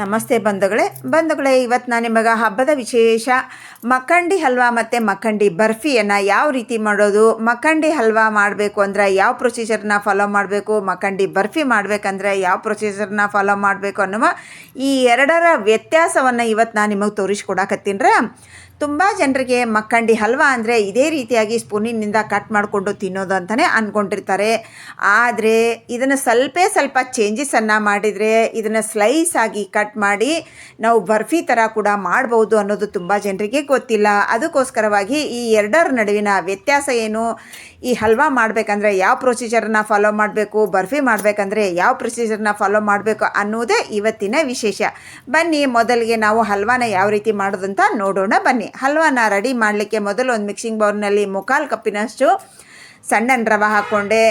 ನಮಸ್ತೆ ಬಂಧುಗಳೇ. ಬಂಧುಗಳೇ ಇವತ್ತು ನಾನು ನಿಮಗೆ ಹಬ್ಬದ ವಿಶೇಷ. ಮಕ್ಕಂಡಿ ಹಲ್ವಾ ಮತ್ತು ಮಕ್ಕಂಡಿ ಬರ್ಫಿಯನ್ನು ಯಾವ ರೀತಿ ಮಾಡೋದು, ಮಕ್ಕಂಡಿ ಹಲ್ವಾ ಮಾಡಬೇಕು ಅಂದರೆ ಯಾವ ಪ್ರೊಸೀಜರ್ನ ಫಾಲೋ ಮಾಡಬೇಕು, ಮಕ್ಕಂಡಿ ಬರ್ಫಿ ಮಾಡಬೇಕಂದ್ರೆ ಯಾವ ಪ್ರೊಸೀಜರ್ನ ಫಾಲೋ ಮಾಡಬೇಕು ಅನ್ನುವ ಈ ಎರಡರ ವ್ಯತ್ಯಾಸವನ್ನು ಇವತ್ತು ನಾನು ನಿಮಗೆ ತೋರಿಸ್ಕೊಡಕತ್ತೀನಿ ತುಂಬ ಜನರಿಗೆ ಮಕ್ಕಂಡಿ ಹಲ್ವಾ ಅಂದರೆ ಇದೇ ರೀತಿಯಾಗಿ ಸ್ಪೂನಿನಿಂದ ಕಟ್ ಮಾಡಿಕೊಂಡು ತಿನ್ನೋದು ಅಂತಲೇ ಅಂದ್ಕೊಂಡಿರ್ತಾರೆ ಆದರೆ ಇದನ್ನು ಸ್ವಲ್ಪ ಸ್ವಲ್ಪ ಚೇಂಜಸನ್ನು ಮಾಡಿದರೆ ಇದನ್ನು ಸ್ಲೈಸ್ ಆಗಿ ಕಟ್ ಮಾಡಿ ನಾವು ಬರ್ಫಿ ಥರ ಕೂಡ ಮಾಡ್ಬೋದು ಅನ್ನೋದು ತುಂಬ ಜನರಿಗೆ ಗೊತ್ತಿಲ್ಲ. ಅದಕ್ಕೋಸ್ಕರವಾಗಿ ಈ ಎರಡರ ನಡುವಿನ ವ್ಯತ್ಯಾಸ ಏನು? ಈ ಹಲ್ವಾ ಮಾಡಬೇಕಂದ್ರೆ ಯಾವ ಪ್ರೊಸೀಜರ್ನ ಫಾಲೋ ಮಾಡಬೇಕು, ಬರ್ಫಿ ಮಾಡಬೇಕಂದ್ರೆ ಯಾವ ಪ್ರೊಸೀಜರ್ನ ಫಾಲೋ ಮಾಡಬೇಕು ಅನ್ನೋದೇ ಇವತ್ತಿನ ವಿಶೇಷ. ಬನ್ನಿ, ಮೊದಲಿಗೆ ನಾವು ಹಲ್ವಾನ ಯಾವ ರೀತಿ ಮಾಡೋದಂತ ನೋಡೋಣ. ಬನ್ನಿ, ಹಲ್ವಾನ ರೆಡಿ ಮಾಡಲಿಕ್ಕೆ ಮೊದಲು ಒಂದು ಮಿಕ್ಸಿಂಗ್ ಬೌಲ್ನಲ್ಲಿ ಮುಕ್ಕಾಲು ಕಪ್ಪಿನಷ್ಟು ಸಣ್ಣನ ರವೆ ಹಾಕ್ಕೊಂಡೆ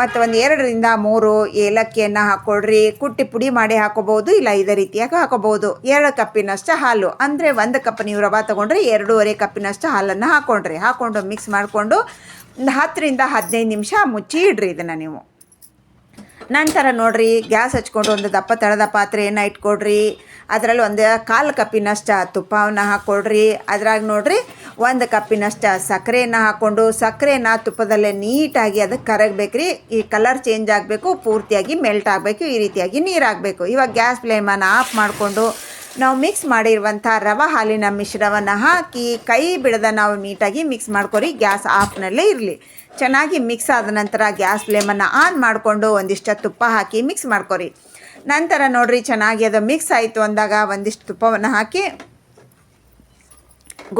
ಮತ್ತು ಒಂದು ಎರಡರಿಂದ ಮೂರು ಏಲಕ್ಕಿಯನ್ನು ಹಾಕ್ಕೊಳ್ರಿ ಕುಟ್ಟಿ ಪುಡಿ ಮಾಡಿ ಹಾಕೋಬಹುದು, ಇಲ್ಲ ಇದೇ ರೀತಿಯಾಗಿ ಹಾಕೋಬಹುದು. ಎರಡು ಕಪ್ಪಿನಷ್ಟು ಹಾಲು, ಅಂದರೆ ಒಂದು ಕಪ್ ನೀವು ರವೆ ತೊಗೊಂಡ್ರೆ ಎರಡೂವರೆ ಕಪ್ಪಿನಷ್ಟು ಹಾಲನ್ನು ಹಾಕ್ಕೊಂಡ್ರಿ ಹಾಕ್ಕೊಂಡು ಮಿಕ್ಸ್ ಮಾಡಿಕೊಂಡು ಹತ್ತರಿಂದ ಹದಿನೈದು ನಿಮಿಷ ಮುಚ್ಚಿ ಇಡ್ರಿ ಇದನ್ನು ನೀವು. ನಂತರ ನೋಡ್ರಿ, ಗ್ಯಾಸ್ ಹಚ್ಕೊಂಡು ಒಂದು ದಪ್ಪ ತಳದ ಪಾತ್ರೆಯನ್ನು ಇಟ್ಕೊಡ್ರಿ. ಅದರಲ್ಲಿ ಒಂದು ಕಾಲು ಕಪ್ಪಿನಷ್ಟು ತುಪ್ಪವನ್ನು ಹಾಕ್ಕೊಡ್ರಿ ಅದ್ರಾಗ ನೋಡ್ರಿ, ಒಂದು ಕಪ್ಪಿನಷ್ಟು ಸಕ್ಕರೆಯನ್ನು ಹಾಕ್ಕೊಂಡು ಸಕ್ಕರೆನ ತುಪ್ಪದಲ್ಲೇ ನೀಟಾಗಿ ಅದಕ್ಕೆ ಕರಗಬೇಕು ಈ ಕಲರ್ ಚೇಂಜ್ ಆಗಬೇಕು, ಪೂರ್ತಿಯಾಗಿ ಮೆಲ್ಟ್ ಆಗಬೇಕು, ಈ ರೀತಿಯಾಗಿ ನೀರು ಆಗಬೇಕು. ಇವಾಗ ಗ್ಯಾಸ್ ಫ್ಲೇಮನ್ನು ಆಫ್ ಮಾಡಿಕೊಂಡು ನಾವು ಮಿಕ್ಸ್ ಮಾಡಿರುವಂಥ ರವೆ ಹಾಲಿನ ಮಿಶ್ರವನ್ನು ಹಾಕಿ ಕೈ ಬಿಡದ ನಾವು ನೀಟಾಗಿ ಮಿಕ್ಸ್ ಮಾಡ್ಕೊರಿ. ಗ್ಯಾಸ್ ಆಫ್ನಲ್ಲೇ ಇರಲಿ. ಚೆನ್ನಾಗಿ ಮಿಕ್ಸ್ ಆದ ನಂತರ ಗ್ಯಾಸ್ ಫ್ಲೇಮನ್ನು ಆನ್ ಮಾಡಿಕೊಂಡು ಒಂದಿಷ್ಟು ತುಪ್ಪ ಹಾಕಿ ಮಿಕ್ಸ್ ಮಾಡ್ಕೊರಿ. ನಂತರ ನೋಡ್ರಿ ಚೆನ್ನಾಗಿ ಅದು ಮಿಕ್ಸ್ ಆಯಿತು ಅಂದಾಗ ಒಂದಿಷ್ಟು ತುಪ್ಪವನ್ನು ಹಾಕಿ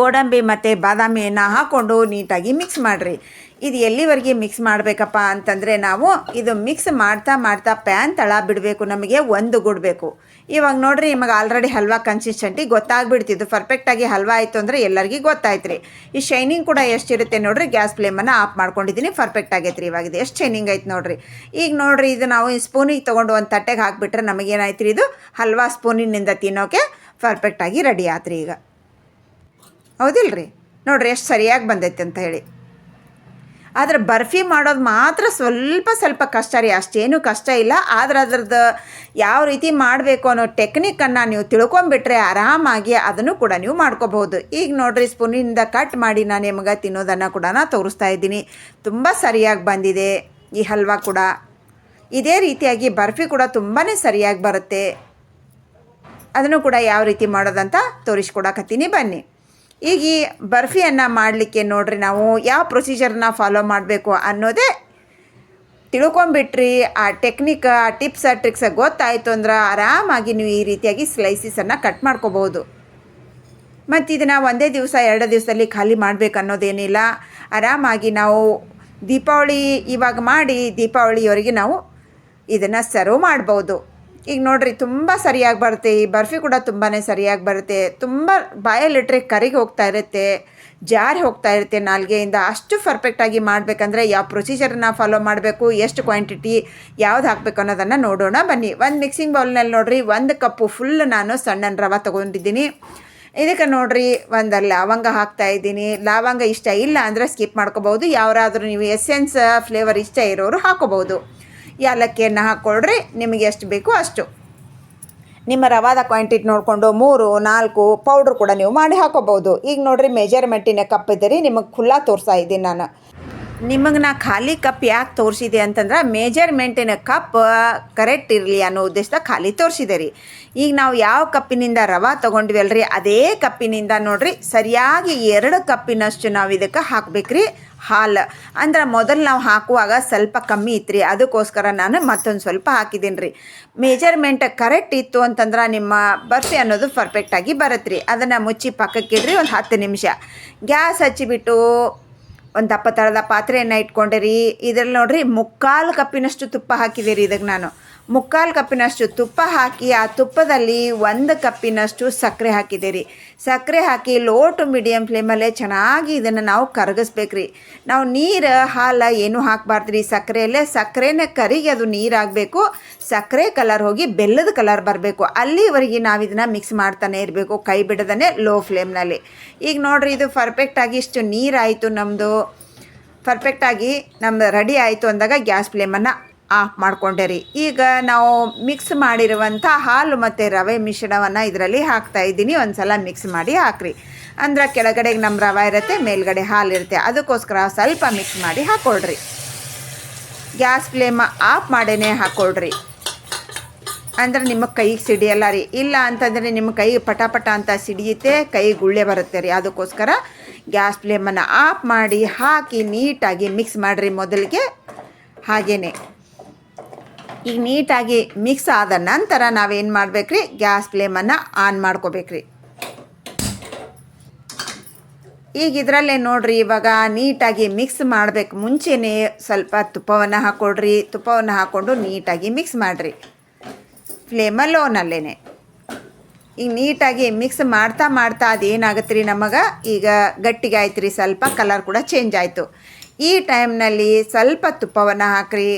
ಗೋಡಂಬಿ ಮತ್ತು ಬಾದಾಮಿಯನ್ನು ಹಾಕ್ಕೊಂಡು ನೀಟಾಗಿ ಮಿಕ್ಸ್ ಮಾಡಿರಿ. ಇದು ಎಲ್ಲಿವರೆಗೆ ಮಿಕ್ಸ್ ಮಾಡಬೇಕಪ್ಪ ಅಂತಂದರೆ ನಾವು ಇದು ಮಿಕ್ಸ್ ಮಾಡ್ತಾ ಮಾಡ್ತಾ ಪ್ಯಾನ್ ತಳ ಬಿಡಬೇಕು, ನಮಗೆ ಒಂದು ಗುಡಬೇಕು. ಇವಾಗ ನೋಡ್ರಿ, ನಿಮಗೆ ಆಲ್ರೆಡಿ ಹಲ್ವಾ ಕನ್ಸಿಸ್ಟೆಂಟಿ ಗೊತ್ತಾಗ್ಬಿಡ್ತಿದ್ದು ಪರ್ಫೆಕ್ಟಾಗಿ ಹಲ್ವಾ ಆಯಿತು ಅಂದರೆ ಎಲ್ಲರಿಗೂ ಗೊತ್ತಾಯ್ತು ರೀ ಈ ಶೈನಿಂಗ್ ಕೂಡ ಎಷ್ಟಿರುತ್ತೆ ನೋಡ್ರಿ ಗ್ಯಾಸ್ ಫ್ಲೇಮನ್ನು ಆಫ್ ಮಾಡ್ಕೊಂಡಿದ್ದೀನಿ ಪರ್ಫೆಕ್ಟ್ ಆಗೈತೆ ರೀ ಇವಾಗ ಇದು ಎಷ್ಟು ಶೈನಿಂಗ್ ಐತೆ ನೋಡ್ರಿ. ಈಗ ನೋಡ್ರಿ, ಇದು ನಾವು ಈ ಸ್ಪೂನಿಗೆ ತೊಗೊಂಡು ಒಂದು ತಟ್ಟೆಗೆ ಹಾಕಿಬಿಟ್ರೆ ನಮಗೇನಾಯ್ತು ರೀ ಇದು? ಹಲ್ವಾ ಸ್ಪೂನಿನಿಂದ ತಿನ್ನೋಕೆ ಪರ್ಫೆಕ್ಟಾಗಿ ರೆಡಿ ಆತ್ರಿ ಈಗ. ಹೌದಿಲ್ರಿ? ನೋಡ್ರಿ, ಎಷ್ಟು ಸರಿಯಾಗಿ ಬಂದೈತೆ ಅಂತ ಹೇಳಿ. ಆದರೆ ಬರ್ಫಿ ಮಾಡೋದು ಮಾತ್ರ ಸ್ವಲ್ಪ ಸ್ವಲ್ಪ ಕಷ್ಟ ರೀ. ಅಷ್ಟೇನು ಕಷ್ಟ ಇಲ್ಲ. ಆದ್ರೆ ಅದ್ರದ್ದು ಯಾವ ರೀತಿ ಮಾಡಬೇಕು ಅನ್ನೋ ಟೆಕ್ನಿಕನ್ನು ನೀವು ತಿಳ್ಕೊಂಬಿಟ್ರೆ ಆರಾಮಾಗಿ ಅದನ್ನು ಕೂಡ ನೀವು ಮಾಡ್ಕೋಬಹುದು. ಈಗ ನೋಡ್ರಿ, ಸ್ಪೂನಿಂದ ಕಟ್ ಮಾಡಿ ನಾನು ನಿಮಗೆ ತಿನ್ನೋದನ್ನು ಕೂಡ ನಾನು ತೋರಿಸ್ತಾ ಇದ್ದೀನಿ. ತುಂಬ ಸರಿಯಾಗಿ ಬಂದಿದೆ ಈ ಹಲ್ವಾ ಕೂಡ. ಇದೇ ರೀತಿಯಾಗಿ ಬರ್ಫಿ ಕೂಡ ತುಂಬಾ ಸರಿಯಾಗಿ ಬರುತ್ತೆ. ಅದನ್ನು ಕೂಡ ಯಾವ ರೀತಿ ಮಾಡೋದಂತ ತೋರಿಸ್ಕೊಡಕತ್ತೀನಿ. ಬನ್ನಿ. ಈಗ ಈ ಬರ್ಫಿಯನ್ನು ಮಾಡಲಿಕ್ಕೆ ನೋಡ್ರಿ ನಾವು ಯಾವ ಪ್ರೊಸೀಜರ್ನ ಫಾಲೋ ಮಾಡಬೇಕು ಅನ್ನೋದೇ ತಿಳ್ಕೊಂಬಿಟ್ರಿ ಆ ಟೆಕ್ನಿಕ್ ಆ ಟಿಪ್ಸ್ ಆ ಟ್ರಿಕ್ಸ ಗೊತ್ತಾಯಿತು ಅಂದ್ರೆ ಆರಾಮಾಗಿ ನೀವು ಈ ರೀತಿಯಾಗಿ ಸ್ಲೈಸಿಸನ್ನು ಕಟ್ ಮಾಡ್ಕೋಬಹುದು. ಮತ್ತು ಇದನ್ನು ಒಂದೇ ದಿವಸ, ಎರಡು ದಿವಸದಲ್ಲಿ ಖಾಲಿ ಮಾಡಬೇಕು ಅನ್ನೋದೇನಿಲ್ಲ. ಆರಾಮಾಗಿ ನಾವು ದೀಪಾವಳಿ ಇವಾಗ ಮಾಡಿ ದೀಪಾವಳಿಯವರೆಗೆ ನಾವು ಇದನ್ನು ಸರ್ವ್ ಮಾಡ್ಬೋದು ಈಗ ನೋಡ್ರಿ, ತುಂಬ ಸರಿಯಾಗಿ ಬರುತ್ತೆ. ಈ ಬರ್ಫಿ ಕೂಡ ತುಂಬಾ ಸರಿಯಾಗಿ ಬರುತ್ತೆ. ತುಂಬ ಬಾಯಲ್ಲಿಟ್ರೆ ಕರಿಗೆ ಹೋಗ್ತಾ ಇರುತ್ತೆ, ಜಾರಿ ಹೋಗ್ತಾ ಇರುತ್ತೆ ನಾಲ್ಗೆಯಿಂದ. ಅಷ್ಟು ಪರ್ಫೆಕ್ಟಾಗಿ ಮಾಡಬೇಕಂದ್ರೆ ಯಾವ ಪ್ರೊಸೀಜರನ್ನ ಫಾಲೋ ಮಾಡಬೇಕು, ಎಷ್ಟು ಕ್ವಾಂಟಿಟಿ ಯಾವ್ದು ಹಾಕಬೇಕು ಅನ್ನೋದನ್ನು ನೋಡೋಣ. ಬನ್ನಿ, ಒಂದು ಮಿಕ್ಸಿಂಗ್ ಬೌಲ್ನಲ್ಲಿ ನೋಡ್ರಿ, ಒಂದು ಕಪ್ಪು ಫುಲ್ ನಾನು ಸಣ್ಣನ ರವೆ ತೊಗೊಂಡಿದ್ದೀನಿ. ಇದಕ್ಕೆ ನೋಡ್ರಿ ಒಂದು ಲವಂಗ ಹಾಕ್ತಾ ಇದ್ದೀನಿ. ಲವಂಗ ಇಷ್ಟ ಇಲ್ಲ ಅಂದರೆ ಸ್ಕಿಪ್ ಮಾಡ್ಕೋಬೋದು ಯಾವ್ದಾದ್ರೂ ನೀವು ಎಸೆನ್ಸ್ ಫ್ಲೇವರ್ ಇಷ್ಟ ಇರೋರು ಹಾಕೋಬೋದು ಏಲಕ್ಕಿಯನ್ನು ಹಾಕ್ಕೊಳ್ರಿ ನಿಮಗೆ ಎಷ್ಟು ಬೇಕು ಅಷ್ಟು. ನಿಮ್ಮ ರವಾದ ಕ್ವಾಂಟಿಟಿ ನೋಡಿಕೊಂಡು ಮೂರು, ನಾಲ್ಕು ಪೌಡ್ರ್ ಕೂಡ ನೀವು ಮಾಡಿ ಹಾಕೋಬೋದು ಈಗ ನೋಡಿರಿ ಮೆಜರ್ಮೆಂಟಿನ ಕಪ್ ಇದ್ದೀರಿ ನಿಮಗೆ ಖುಲ್ಲಾ ತೋರಿಸ್ತಾ ಇದ್ದೀನಿ ನಾನು. ನಿಮಗೆ ನಾ ಖಾಲಿ ಕಪ್ ಯಾಕೆ ತೋರಿಸಿದೆ ಅಂತಂದ್ರೆ ಮೇಜರ್ಮೆಂಟಿನ ಕಪ್ ಕರೆಕ್ಟ್ ಇರಲಿ ಅನ್ನೋ ಉದ್ದೇಶದ ಖಾಲಿ ತೋರಿಸಿದೆ ರೀ ಈಗ ನಾವು ಯಾವ ಕಪ್ಪಿನಿಂದ ರವೆ ತೊಗೊಂಡ್ವಿ ಅದೇ ಕಪ್ಪಿನಿಂದ ನೋಡ್ರಿ, ಸರಿಯಾಗಿ ಎರಡು ಕಪ್ಪಿನಷ್ಟು ನಾವು ಇದಕ್ಕೆ ಹಾಕ್ಬೇಕ್ರಿ, ಹಾಲು. ಅಂದ್ರೆ ಮೊದಲು ನಾವು ಹಾಕುವಾಗ ಸ್ವಲ್ಪ ಕಮ್ಮಿ ಇತ್ತು ಅದಕ್ಕೋಸ್ಕರ ನಾನು ಮತ್ತೊಂದು ಸ್ವಲ್ಪ ಹಾಕಿದ್ದೀನಿ ರೀ ಮೇಜರ್ಮೆಂಟ್ ಕರೆಕ್ಟ್ ಇತ್ತು ಅಂತಂದ್ರೆ ನಿಮ್ಮ ಬರ್ಫಿ ಅನ್ನೋದು ಪರ್ಫೆಕ್ಟಾಗಿ ಬರುತ್ತೆ ರೀ ಅದನ್ನು ಮುಚ್ಚಿ ಪಕ್ಕಕ್ಕಿಡ್ರಿ ಒಂದು ಹತ್ತು ನಿಮಿಷ. ಗ್ಯಾಸ್ ಹಚ್ಚಿಬಿಟ್ಟು ಒಂದು ದಪ್ಪ ಥರದ ಪಾತ್ರೆಯನ್ನು ಇಟ್ಕೊಂಡಿರಿ ಇದ್ರಲ್ಲಿ ನೋಡ್ರಿ ಮುಕ್ಕಾಲು ಕಪ್ಪಿನಷ್ಟು ತುಪ್ಪ ಹಾಕಿದ್ದೀರಿ ಇದಕ್ಕೆ ನಾನು. ಮುಕ್ಕಾಲು ಕಪ್ಪಿನಷ್ಟು ತುಪ್ಪ ಹಾಕಿ, ಆ ತುಪ್ಪದಲ್ಲಿ ಒಂದು ಕಪ್ಪಿನಷ್ಟು ಸಕ್ಕರೆ ಹಾಕಿದ್ದೀರಿ. ಸಕ್ಕರೆ ಹಾಕಿ ಲೋ ಟು ಮೀಡಿಯಮ್ ಫ್ಲೇಮಲ್ಲೇ ಚೆನ್ನಾಗಿ ಇದನ್ನು ನಾವು ಕರಗಿಸ್ಬೇಕ್ರಿ. ನಾವು ನೀರು, ಹಾಲು ಏನು ಹಾಕಬಾರ್ದ್ರಿ? ಸಕ್ಕರೆಯಲ್ಲೇ ಸಕ್ಕರೆನೇ ಕರಿಗೆ ಅದು ನೀರಾಗಬೇಕು. ಸಕ್ಕರೆ ಕಲರ್ ಹೋಗಿ ಬೆಲ್ಲದ ಕಲರ್ ಬರಬೇಕು. ಅಲ್ಲಿವರೆಗೆ ನಾವು ಇದನ್ನು ಮಿಕ್ಸ್ ಮಾಡ್ತಾನೆ ಇರಬೇಕು, ಕೈ ಬಿಡದೇ ಲೋ ಫ್ಲೇಮ್ನಲ್ಲಿ. ಈಗ ನೋಡಿರಿ, ಇದು ಪರ್ಫೆಕ್ಟಾಗಿ ಇಷ್ಟು ನೀರಾಯಿತು ನಮ್ಮದು ಪರ್ಫೆಕ್ಟಾಗಿ ನಮ್ದು ರೆಡಿ ಆಯಿತು ಅಂದಾಗ ಗ್ಯಾಸ್ ಫ್ಲೇಮನ್ನು ಆಫ್ ಮಾಡ್ಕೊಂಡೆ ರೀ. ಈಗ ನಾವು ಮಿಕ್ಸ್ ಮಾಡಿರುವಂಥ ಹಾಲು ಮತ್ತು ರವೆ ಮಿಶ್ರಣವನ್ನು ಇದರಲ್ಲಿ ಹಾಕ್ತಾ ಇದ್ದೀನಿ. ಒಂದು ಸಲ ಮಿಕ್ಸ್ ಮಾಡಿ ಹಾಕ್ರಿ. ಅಂದ್ರೆ ಕೆಳಗಡೆಗೆ ನಮ್ಮ ರವೆ ಇರುತ್ತೆ, ಮೇಲ್ಗಡೆ ಹಾಲು ಇರುತ್ತೆ. ಅದಕ್ಕೋಸ್ಕರ ಸ್ವಲ್ಪ ಮಿಕ್ಸ್ ಮಾಡಿ ಹಾಕ್ಕೊಳ್ರಿ ಗ್ಯಾಸ್ ಫ್ಲೇಮ್ ಆಫ್ ಮಾಡೇ ಹಾಕ್ಕೊಳ್ರಿ ಅಂದ್ರೆ ನಿಮ್ಮ ಕೈಗೆ ಸಿಡಿಯಲ್ಲ ರೀ. ಇಲ್ಲ ಅಂತಂದರೆ ನಿಮ್ಮ ಕೈ ಪಟಾಪಟ ಪಟ ಅಂತ ಸಿಡಿಯುತ್ತೆ, ಕೈ ಗುಳ್ಳೆ ಬರುತ್ತೆ ರೀ. ಅದಕ್ಕೋಸ್ಕರ ಗ್ಯಾಸ್ ಫ್ಲೇಮನ್ನು ಆಫ್ ಮಾಡಿ ಹಾಕಿ ನೀಟಾಗಿ ಮಿಕ್ಸ್ ಮಾಡಿರಿ ಮೊದಲಿಗೆ. ಹಾಗೇ ಈಗ ನೀಟಾಗಿ ಮಿಕ್ಸ್ ಆದ ನಂತರ ನಾವೇನು ಮಾಡ್ಬೇಕ್ರಿ? ಗ್ಯಾಸ್ ಫ್ಲೇಮನ್ನು ಆನ್ ಮಾಡ್ಕೋಬೇಕ್ರಿ. ಈಗ ಇದರಲ್ಲೇ ನೋಡ್ರಿ, ಇವಾಗ ನೀಟಾಗಿ ಮಿಕ್ಸ್ ಮಾಡಬೇಕು ಮುಂಚೆನೇ ಸ್ವಲ್ಪ ತುಪ್ಪವನ್ನು ಹಾಕ್ಕೊಡ್ರಿ ತುಪ್ಪವನ್ನು ಹಾಕ್ಕೊಂಡು ನೀಟಾಗಿ ಮಿಕ್ಸ್ ಮಾಡಿರಿ. ಫ್ಲೇಮ ಲೋನಲ್ಲೇ ಈಗ ನೀಟಾಗಿ ಮಿಕ್ಸ್ ಮಾಡ್ತಾ ಮಾಡ್ತಾ ಅದೇನಾಗುತ್ತೆ ರೀ ನಮಗೆ? ಈಗ ಗಟ್ಟಿಗೆ ಆಯ್ತು ರೀ ಸ್ವಲ್ಪ ಕಲರ್ ಕೂಡ ಚೇಂಜ್ ಆಯಿತು. ಈ ಟೈಮ್ನಲ್ಲಿ ಸ್ವಲ್ಪ ತುಪ್ಪವನ್ನು ಹಾಕ್ರಿ.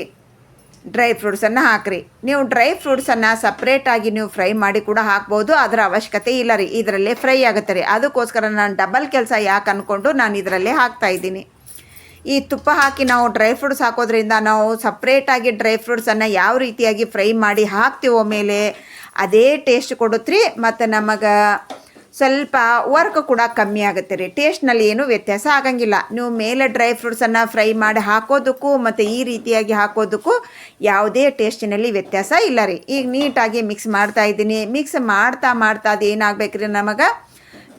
ಡ್ರೈ ಫ್ರೂಟ್ಸನ್ನು ಹಾಕ್ರಿ. ನೀವು ಡ್ರೈ ಫ್ರೂಟ್ಸನ್ನು ಸಪ್ರೇಟಾಗಿ ನೀವು ಫ್ರೈ ಮಾಡಿ ಕೂಡ ಹಾಕ್ಬೋದು. ಅದರ ಅವಶ್ಯಕತೆ ಇಲ್ಲ ರೀ. ಇದರಲ್ಲೇ ಫ್ರೈ ಆಗುತ್ತೆ ರೀ. ಅದಕ್ಕೋಸ್ಕರ ನಾನು ಡಬಲ್ ಕೆಲಸ ಯಾಕೆ ಅಂದ್ಕೊಂಡು ನಾನು ಇದರಲ್ಲೇ ಹಾಕ್ತಾ ಇದ್ದೀನಿ. ಈ ತುಪ್ಪ ಹಾಕಿ ನಾವು ಡ್ರೈ ಫ್ರೂಟ್ಸ್ ಹಾಕೋದ್ರಿಂದ ನಾವು ಸಪ್ರೇಟಾಗಿ ಡ್ರೈ ಫ್ರೂಟ್ಸನ್ನು ಯಾವ ರೀತಿಯಾಗಿ ಫ್ರೈ ಮಾಡಿ ಹಾಕ್ತೀವೋ ಮೇಲೆ ಅದೇ ಟೇಸ್ಟ್ ಕೊಡುತ್ರಿ ಮತ್ತು ನಮಗೆ ಸ್ವಲ್ಪ ವರ್ಕ್ ಕೂಡ ಕಮ್ಮಿ ಆಗುತ್ತೆ ರೀ. ಟೇಸ್ಟ್ನಲ್ಲಿ ಏನೂ ವ್ಯತ್ಯಾಸ ಆಗಂಗಿಲ್ಲ. ನೀವು ಮೇಲೆ ಡ್ರೈ ಫ್ರೂಟ್ಸನ್ನು ಫ್ರೈ ಮಾಡಿ ಹಾಕೋದಕ್ಕೂ ಮತ್ತು ಈ ರೀತಿಯಾಗಿ ಹಾಕೋದಕ್ಕೂ ಯಾವುದೇ ಟೇಸ್ಟಿನಲ್ಲಿ ವ್ಯತ್ಯಾಸ ಇಲ್ಲ ರೀ. ಈಗ ನೀಟಾಗಿ ಮಿಕ್ಸ್ ಮಾಡ್ತಾ ಇದ್ದೀನಿ. ಮಿಕ್ಸ್ ಮಾಡ್ತಾ ಮಾಡ್ತಾ ಅದು ಏನಾಗಬೇಕು ರೀ ನಮಗೆ?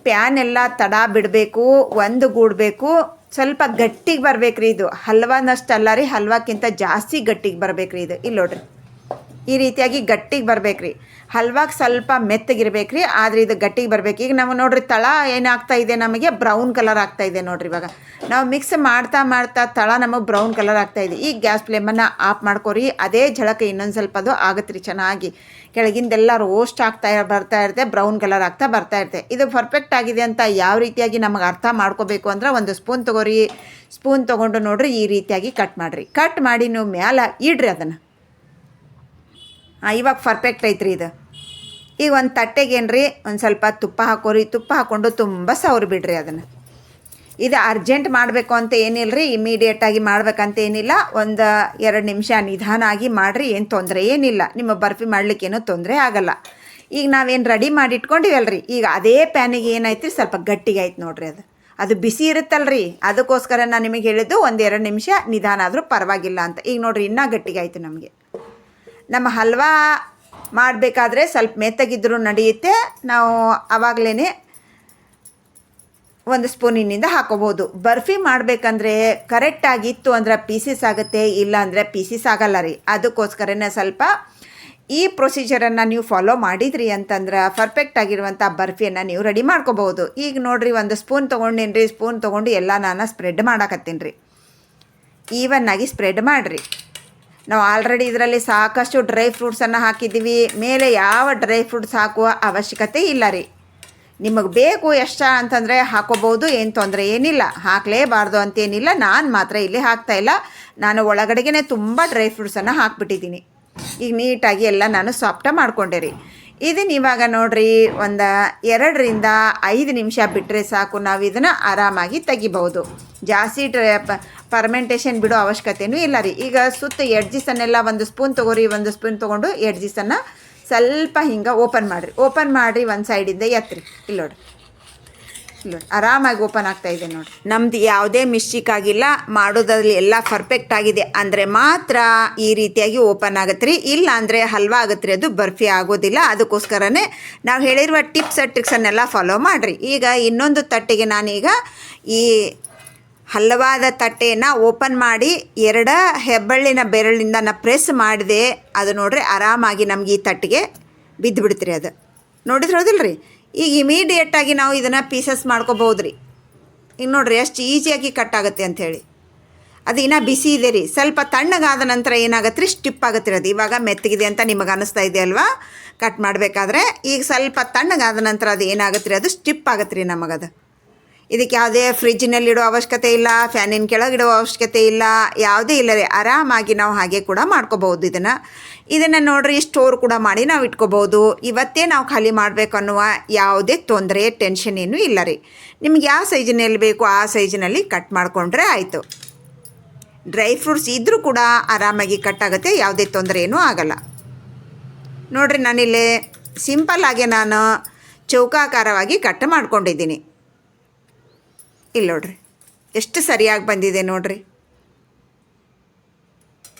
ಪ್ಯಾನ್ ಎಲ್ಲ ತಡ ಬಿಡಬೇಕು ಒಂದು ಗೂಡಬೇಕು ಸ್ವಲ್ಪ ಗಟ್ಟಿಗೆ ಬರ್ಬೇಕು ರೀ ಇದು. ಹಲ್ವಾನಷ್ಟಲ್ಲ ರೀ, ಹಲ್ವಾಕ್ಕಿಂತ ಜಾಸ್ತಿ ಗಟ್ಟಿಗೆ ಬರ್ಬೇಕು ರೀ ಇದು. ಇಲ್ಲಿ ನೋಡ್ರಿ. ಈ ರೀತಿಯಾಗಿ ಗಟ್ಟಿಗೆ ಬರಬೇಕ್ರಿ. ಹಲ್ವಾಗೆ ಸ್ವಲ್ಪ ಮೆತ್ತಗಿರ್ಬೇಕು ರೀ ಆದರೆ ಇದು ಗಟ್ಟಿಗೆ ಬರಬೇಕು. ಈಗ ನಾವು ನೋಡ್ರಿ ತಳ ಏನಾಗ್ತಾ ಇದೆ ನಮಗೆ? ಬ್ರೌನ್ ಕಲರ್ ಆಗ್ತಾ ಇದೆ ನೋಡ್ರಿ ಇವಾಗ. ನಾವು ಮಿಕ್ಸ್ ಮಾಡ್ತಾ ಮಾಡ್ತಾ ತಳ ನಮಗೆ ಬ್ರೌನ್ ಕಲರ್ ಆಗ್ತಾ ಇದೆ. ಈಗ ಗ್ಯಾಸ್ ಫ್ಲೇಮನ್ನು ಆಫ್ ಮಾಡ್ಕೊರಿ. ಅದೇ ಝಳಕ ಇನ್ನೊಂದು ಸ್ವಲ್ಪ ಅದು ಆಗುತ್ತೆ ಚೆನ್ನಾಗಿ. ಕೆಳಗಿಂದೆಲ್ಲ ರೋಸ್ಟ್ ಆಗ್ತಾ ಬರ್ತಾ ಇರುತ್ತೆ ಬ್ರೌನ್ ಕಲರ್ ಆಗ್ತಾ ಬರ್ತಾ ಇರುತ್ತೆ ಇದು ಪರ್ಫೆಕ್ಟ್ ಆಗಿದೆ ಅಂತ ಯಾವ ರೀತಿಯಾಗಿ ನಮಗೆ ಅರ್ಥ ಮಾಡ್ಕೋಬೇಕು ಅಂದ್ರೆ ಒಂದು ಸ್ಪೂನ್ ತೊಗೋರಿ. ಸ್ಪೂನ್ ತೊಗೊಂಡು ನೋಡ್ರಿ ಈ ರೀತಿಯಾಗಿ ಕಟ್ ಮಾಡಿರಿ. ಕಟ್ ಮಾಡಿ ನೀವು ಮ್ಯಾಲ ಇಡ್ರಿ ಅದನ್ನು. ಇವಾಗ ಪರ್ಫೆಕ್ಟ್ ಐತ್ರಿ ಇದು. ಈಗ ಒಂದು ತಟ್ಟೆಗೇನ್ರಿ ಒಂದು ಸ್ವಲ್ಪ ತುಪ್ಪ ಹಾಕೋರಿ, ತುಪ್ಪ ಹಾಕ್ಕೊಂಡು ತುಂಬ ಸವ್ರಿ ಬಿಡ್ರಿ ಅದನ್ನು. ಇದು ಅರ್ಜೆಂಟ್ ಮಾಡಬೇಕು ಅಂತ ಏನಿಲ್ಲ ರೀ ಇಮಿಡಿಯೇಟಾಗಿ ಮಾಡ್ಬೇಕಂತ ಏನಿಲ್ಲ. ಒಂದು ಎರಡು ನಿಮಿಷ ನಿಧಾನ ಆಗಿ ಮಾಡಿರಿ, ಏನು ತೊಂದರೆ ಏನಿಲ್ಲ. ನಿಮ್ಮ ಬರ್ಫಿ ಮಾಡಲಿಕ್ಕೇನೂ ತೊಂದರೆ ಆಗಲ್ಲ. ಈಗ ನಾವೇನು ರೆಡಿ ಮಾಡಿ ಇಟ್ಕೊಂಡಿವಲ್ರಿ ಈಗ ಅದೇ ಪ್ಯಾನಿಗೆ ಏನಾಯ್ತು ರೀ ಸ್ವಲ್ಪ ಗಟ್ಟಿಗೆ ಆಯ್ತು ನೋಡ್ರಿ ಅದು. ಅದು ಬಿಸಿ ಇರುತ್ತಲ್ರಿ, ಅದಕ್ಕೋಸ್ಕರ ನಾನು ನಿಮಗೆ ಹೇಳಿದ್ದು ಒಂದು ಎರಡು ನಿಮಿಷ ನಿಧಾನ ಆದರೂ ಪರವಾಗಿಲ್ಲ ಅಂತ. ಈಗ ನೋಡ್ರಿ, ಇನ್ನೂ ಗಟ್ಟಿಗೆ ಆಯಿತು ನಮಗೆ. ನಮ್ಮ ಹಲ್ವಾ ಮಾಡಬೇಕಾದ್ರೆ ಸ್ವಲ್ಪ ಮೆತ್ತಗಿದ್ರೂ ನಡೆಯುತ್ತೆ. ನಾವು ಆವಾಗಲೇ ಒಂದು ಸ್ಪೂನಿನಿಂದ ಹಾಕೋಬೋದು ಬರ್ಫಿ ಮಾಡಬೇಕಂದ್ರೆ ಕರೆಕ್ಟಾಗಿತ್ತು ಅಂದ್ರೆ ಪೀಸಸ್ ಆಗುತ್ತೆ, ಇಲ್ಲ ಅಂದರೆ ಪೀಸಸ್ ಆಗಲ್ಲ ರೀ. ಅದಕ್ಕೋಸ್ಕರನೇ ಸ್ವಲ್ಪ ಈ ಪ್ರೊಸೀಜರನ್ನು ನೀವು ಫಾಲೋ ಮಾಡಿದ್ರಿ ಅಂತಂದ್ರೆ ಪರ್ಫೆಕ್ಟ್ ಆಗಿರುವಂಥ ಬರ್ಫಿಯನ್ನು ನೀವು ರೆಡಿ ಮಾಡ್ಕೋಬೋದು ಈಗ ನೋಡಿರಿ, ಒಂದು ಸ್ಪೂನ್ ತೊಗೊಂಡೇನಿ ಸ್ಪೂನ್ ತೊಗೊಂಡು ಎಲ್ಲ ನಾನು ಸ್ಪ್ರೆಡ್ ಮಾಡಾಕತ್ತೀನಿ ರೀ. ಈವನ್ನಾಗಿ ಸ್ಪ್ರೆಡ್ ಮಾಡಿರಿ. ನಾವು ಆಲ್ರೆಡಿ ಇದರಲ್ಲಿ ಸಾಕಷ್ಟು ಡ್ರೈ ಫ್ರೂಟ್ಸನ್ನು ಹಾಕಿದ್ದೀವಿ. ಮೇಲೆ ಯಾವ ಡ್ರೈ ಫ್ರೂಟ್ಸ್ ಹಾಕುವ ಅವಶ್ಯಕತೆ ಇಲ್ಲ ರೀ. ನಿಮಗೆ ಬೇಕು ಎಷ್ಟ ಅಂತಂದರೆ ಹಾಕೋಬೋದು ಏನು ತೊಂದರೆ ಏನಿಲ್ಲ. ಹಾಕಲೇಬಾರ್ದು ಅಂತೇನಿಲ್ಲ. ನಾನು ಮಾತ್ರ ಇಲ್ಲಿ ಹಾಕ್ತಾಯಿಲ್ಲ ನಾನು ಒಳಗಡೆಗೆ ತುಂಬ ಡ್ರೈ ಫ್ರೂಟ್ಸನ್ನು ಹಾಕ್ಬಿಟ್ಟಿದ್ದೀನಿ. ಈಗ ನೀಟಾಗಿ ಎಲ್ಲ ನಾನು ಸಾಫ್ಟ ಮಾಡಿಕೊಂಡೆ ರೀ. ಇದನ್ನ ಇವಾಗ ನೋಡ್ರಿ ಒಂದು ಎರಡರಿಂದ ಐದು ನಿಮಿಷ ಬಿಟ್ಟರೆ ಸಾಕು. ನಾವು ಇದನ್ನು ಆರಾಮಾಗಿ ತೆಗಿಬಹುದು. ಜಾಸ್ತಿ ಫರ್ಮೆಂಟೇಷನ್ ಬಿಡೋ ಅವಶ್ಯಕತೆಯೂ ಇಲ್ಲ ರೀ. ಈಗ ಸುತ್ತ ಎಡ್ಜಿಸನ್ನೆಲ್ಲ ಒಂದು ಸ್ಪೂನ್ ತೊಗೋರಿ, ಒಂದು ಸ್ಪೂನ್ ತೊಗೊಂಡು ಎಡ್ಜಿಸನ್ನು ಸ್ವಲ್ಪ ಹಿಂಗೆ ಓಪನ್ ಮಾಡಿರಿ. ಓಪನ್ ಮಾಡಿರಿ ಒಂದು ಸೈಡಿಂದ ಎತ್ತರಿ ಇಲ್ಲಿ ನೋಡ್ರಿ. ನೋಡಿ ಆರಾಮಾಗಿ ಓಪನ್ ಆಗ್ತಾ ಇದೆ ನೋಡಿ ನಮ್ದು ಯಾವುದೇ ಮಿಸ್ಟೇಕ್ ಆಗಿಲ್ಲ, ಮಾಡೋದ್ರಲ್ಲಿ ಎಲ್ಲ ಪರ್ಫೆಕ್ಟ್ ಆಗಿದೆ. ಅಂದರೆ ಮಾತ್ರ ಈ ರೀತಿಯಾಗಿ ಓಪನ್ ಆಗುತ್ತೆ ರೀ. ಇಲ್ಲ ಅಂದರೆ ಹಲ್ವಾ ಆಗುತ್ತೆ ಅದು ಬರ್ಫಿ ಆಗೋದಿಲ್ಲ. ಅದಕ್ಕೋಸ್ಕರನೇ ನಾವು ಹೇಳಿರುವ ಟಿಪ್ಸ್ ಟ್ರಿಕ್ಸನ್ನೆಲ್ಲ ಫಾಲೋ ಮಾಡಿರಿ. ಈಗ ಇನ್ನೊಂದು ತಟ್ಟೆಗೆ ನಾನೀಗ ಈ ಹಲ್ವಾದ ತಟ್ಟೆಯನ್ನು ಓಪನ್ ಮಾಡಿ ಎರಡ ಹೆಬ್ಬಳ್ಳಿನ ಬೆರಳಿಂದ ನಾ ಪ್ರೆಸ್ ಮಾಡಿದೆ, ಅದು ನೋಡ್ರಿ ಆರಾಮಾಗಿ ನಮ್ಗೆ ಈ ತಟ್ಟೆಗೆ ಬಿದ್ದು ಬಿಡ್ತೀರಿ ಅದು. ನೋಡಿದ್ರೆ ಹೌದಿಲ್ಲ ರೀ ಈಗ ಇಮಿಡಿಯೇಟಾಗಿ ನಾವು ಇದನ್ನು ಪೀಸಸ್ ಮಾಡ್ಕೋಬೋದು ರೀ ಈಗ ನೋಡ್ರಿ ಎಷ್ಟು ಈಸಿಯಾಗಿ ಕಟ್ ಆಗುತ್ತೆ ಅಂಥೇಳಿ ಅದು ಇನ್ನೂ ಬಿಸಿ ಇದೆ ರೀ. ಸ್ವಲ್ಪ ತಣ್ಣಗಾದ ನಂತರ ಏನಾಗತ್ತೆ ರೀ? ಸ್ಟಿಪ್ ಆಗುತ್ತೆ ಅದು. ಇವಾಗ ಮೆತ್ತಗಿದೆ ಅಂತ ನಿಮಗೆ ಅನ್ನಿಸ್ತಾ ಇದೆ ಅಲ್ವಾ? ಕಟ್ ಮಾಡಬೇಕಾದ್ರೆ ಈಗ ಸ್ವಲ್ಪ ತಣ್ಣಗಾದ ನಂತರ ಅದು ಏನಾಗುತ್ತೆ ರೀ? ಅದು ಸ್ಟಿಪ್ ಆಗುತ್ತೆ ರೀ ನಮಗದು. ಇದಕ್ಕೆ ಯಾವುದೇ ಫ್ರಿಜ್ನಲ್ಲಿ ಇಡೋ ಅವಶ್ಯಕತೆ ಇಲ್ಲ ಫ್ಯಾನಿನ ಕೆಳಗಿಡೋ ಅವಶ್ಯಕತೆ ಇಲ್ಲ, ಯಾವುದೇ ಇಲ್ಲ ರೀ. ಆರಾಮಾಗಿ ನಾವು ಹಾಗೆ ಕೂಡ ಮಾಡ್ಕೋಬಹುದು ಇದನ್ನು. ಇದನ್ನು ನೋಡ್ರಿ ಸ್ಟೋರ್ ಕೂಡ ಮಾಡಿ ನಾವು ಇಟ್ಕೋಬೋದು ಇವತ್ತೇ ನಾವು ಖಾಲಿ ಮಾಡಬೇಕು ಅನ್ನುವ ಯಾವುದೇ ತೊಂದರೆ ಟೆನ್ಷನ್ ಏನೂ ಇಲ್ಲ ರೀ. ನಿಮ್ಗೆ ಯಾವ ಸೈಜಿನಲ್ಲಿ ಬೇಕು, ಆ ಸೈಜಿನಲ್ಲಿ ಕಟ್ ಮಾಡಿಕೊಂಡ್ರೆ ಆಯಿತು. ಡ್ರೈ ಫ್ರೂಟ್ಸ್ ಇದ್ದರೂ ಕೂಡ ಆರಾಮಾಗಿ ಕಟ್ ಆಗುತ್ತೆ, ಯಾವುದೇ ತೊಂದರೆ ಏನೂ ಆಗಲ್ಲ. ನೋಡಿರಿ, ನಾನಿಲ್ಲಿ ಸಿಂಪಲ್ಲಾಗೆ ನಾನು ಚೌಕಾಕಾರವಾಗಿ ಕಟ್ ಮಾಡ್ಕೊಂಡಿದ್ದೀನಿ. ಇಲ್ಲಿ ನೋಡ್ರಿ. ಎಷ್ಟು ಸರಿಯಾಗಿ ಬಂದಿದೆ ನೋಡ್ರಿ.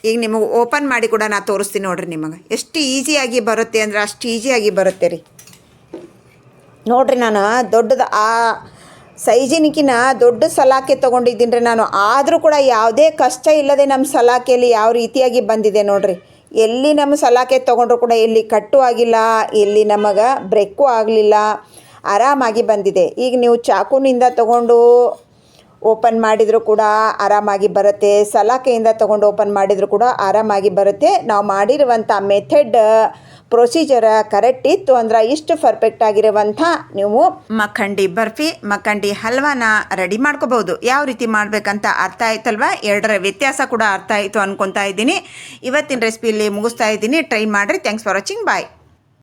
ಈಗ ನಿಮಗೆ ಓಪನ್ ಮಾಡಿ ಕೂಡ ನಾನು ತೋರಿಸ್ತೀನಿ ನೋಡ್ರಿ ನಿಮಗೆ. ಎಷ್ಟು ಈಸಿಯಾಗಿ ಬರುತ್ತೆ ಅಂದ್ರೆ ಅಷ್ಟು ಈಸಿಯಾಗಿ ಬರುತ್ತೆ ರೀ. ನೋಡ್ರಿ ನಾನು ದೊಡ್ಡದು ಆ ಸೈಜಿನಕಿನ ದೊಡ್ಡ ಸಲಾಕೆ ತೊಗೊಂಡಿದ್ದೀನಿ ರೀ ನಾನು. ಆದರೂ ಕೂಡ ಯಾವುದೇ ಕಷ್ಟ ಇಲ್ಲದೆ ನಮ್ಮ ಸಲಾಕೆಯಲ್ಲಿ ಯಾವ ರೀತಿಯಾಗಿ ಬಂದಿದೆ ನೋಡ್ರಿ. ಎಲ್ಲಿ ನಮ್ಮ ಸಲಾಕೆ ತೊಗೊಂಡ್ರು ಕೂಡ ಎಲ್ಲಿ ಕಟ್ಟು ಆಗಿಲ್ಲ, ಎಲ್ಲಿ ನಮಗೆ ಬ್ರೇಕು ಆಗಲಿಲ್ಲ ಆರಾಮಾಗಿ ಬಂದಿದೆ. ಈಗ ನೀವು ಚಾಕುನಿಂದ ತಗೊಂಡು ಓಪನ್ ಮಾಡಿದರೂ ಕೂಡ ಆರಾಮಾಗಿ ಬರುತ್ತೆ. ಸಲಾಕೆಯಿಂದ ತಗೊಂಡು ಓಪನ್ ಮಾಡಿದರೂ ಕೂಡ ಆರಾಮಾಗಿ ಬರುತ್ತೆ. ನಾವು ಮಾಡಿರುವಂಥ ಮೆಥಡ್ ಪ್ರೊಸೀಜರ್ ಕರೆಕ್ಟ್ ಇತ್ತು ಅಂದ್ರೆ ಇಷ್ಟು ಪರ್ಫೆಕ್ಟ್ ಆಗಿರುವಂಥ ನೀವು ಮಖಂಡಿ ಬರ್ಫಿ, ಮಖಂಡಿ ಹಲ್ವಾನ ರೆಡಿ ಮಾಡ್ಕೋಬಹುದು. ಯಾವ ರೀತಿ ಮಾಡಬೇಕಂತ ಅರ್ಥ ಆಯ್ತಲ್ವಾ? ಎರಡರ ವ್ಯತ್ಯಾಸ ಕೂಡ ಅರ್ಥ ಆಯಿತು ಅನ್ಕೊತಾ ಇದ್ದೀನಿ. ಇವತ್ತಿನ ರೆಸಿಪಿಯಲ್ಲಿ ಮುಗಿಸ್ತಾ ಇದ್ದೀನಿ. ಟ್ರೈ ಮಾಡಿರಿ. Thanks for watching bye